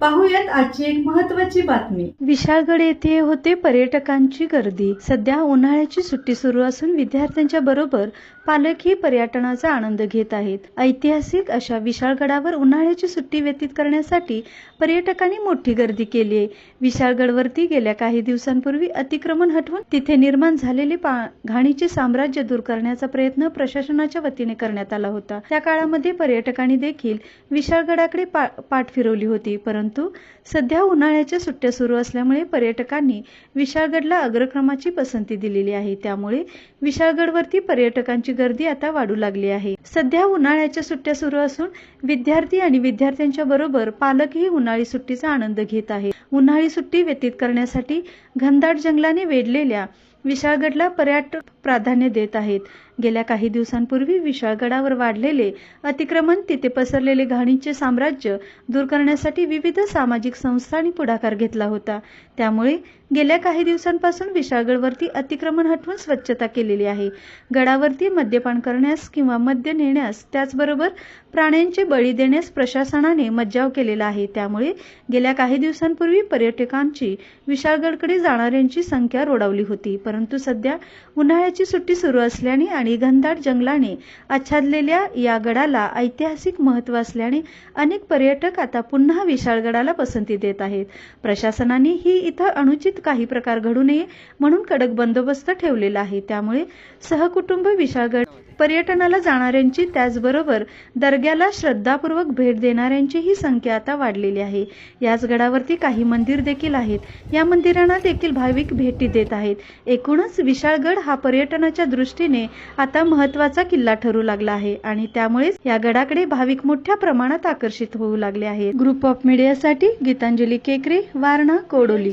पाहूयात आजची एक महत्वाची बातमी. विशाळगड येथे होते पर्यटकांची गर्दी. सध्या उन्हाळ्याची सुट्टी सुरू असून विद्यार्थ्यांच्या बरोबर पालकही पर्यटनाचा आनंद घेत आहेत. ऐतिहासिक अशा विशाळगडावर उन्हाळ्याची सुट्टी व्यतीत करण्यासाठी पर्यटकांनी मोठी गर्दी केली आहे. विशाळगडवरती गेल्या काही दिवसांपूर्वी अतिक्रमण हटवून तिथे निर्माण झालेले घाणीचे साम्राज्य दूर करण्याचा प्रयत्न प्रशासनाच्या वतीने करण्यात आला होता. त्या काळामध्ये पर्यटकांनी देखील विशाळगडाकडे पा- पाठ फिरवली होती परंतु सध्या उन्हाळ्याच्या सुट्ट्या सुरू असल्यामुळे पर्यटकांनी विशाळगडला अग्रक्रमाची पसंती दिलेली आहे. त्यामुळे विशाळगडवरती पर्यटकांची गर्दी आता वाढू लागली आहे. सध्या उन्हाळ्याच्या सुट्ट्या सुरू असून विद्यार्थी आणि विद्यार्थ्यांच्या बरोबर पालकही उन्हाळी सुट्टीचा आनंद घेत आहे उन्हाळी सुट्टी व्यतीत करण्यासाठी घनदाट जंगलाने वेढलेल्या विशाळगडला पर्यटक प्राधान्य देत आहेत. गेल्या काही दिवसांपूर्वी विशाळगडावर वाढलेले अतिक्रमण तिथे पसरलेले घाणीचे साम्राज्य दूर करण्यासाठी विविध सामाजिक संस्थांनी पुढाकार घेतला होता. त्यामुळे गेल्या काही दिवसांपासून विशाळगडवरती अतिक्रमण हटवून स्वच्छता केलेली आहे. गडावरती मद्यपान करण्यास किंवा मद्य नेण्यास त्याचबरोबर प्राण्यांचे बळी देण्यास प्रशासनाने मज्जाव केलेला आहे. त्यामुळे गेल्या काही दिवसांपूर्वी पर्यटकांची विशाळगडकडे जाणाऱ्यांची संख्या रोडावली होती. परंतु सध्या उन्हाळ्याची सुट्टी सुरू असल्याने आणि घनदाट जंगलाने आच्छादलेल्या या गडाला ऐतिहासिक महत्त्व असल्याने अनेक पर्यटक आता पुन्हा विशाळगडाला पसंती देत आहेत. प्रशासनाने ही इथं अनुचित काही प्रकार घडू नये म्हणून कडक बंदोबस्त ठेवलेला आहे. त्यामुळे सहकुटुंब विशाळगड पर्यटनाला जाणाऱ्यांची त्याचबरोबर दर्ग्याला श्रद्धापूर्वक भेट देणाऱ्यांचीही संख्या आता वाढलेली आहे. याच गडावरती काही मंदिर देखील आहेत. या मंदिरांना देखील भाविक भेटी देत आहेत. एकूणच विशाळगड हा पर्यटनाच्या दृष्टीने आता महत्त्वाचा किल्ला ठरू लागला आहे आणि त्यामुळेच या गडाकडे भाविक मोठ्या प्रमाणात आकर्षित होऊ लागले आहेत. ग्रुप ऑफ मीडियासाठी गीतांजली केकरे वारणा कोडोली.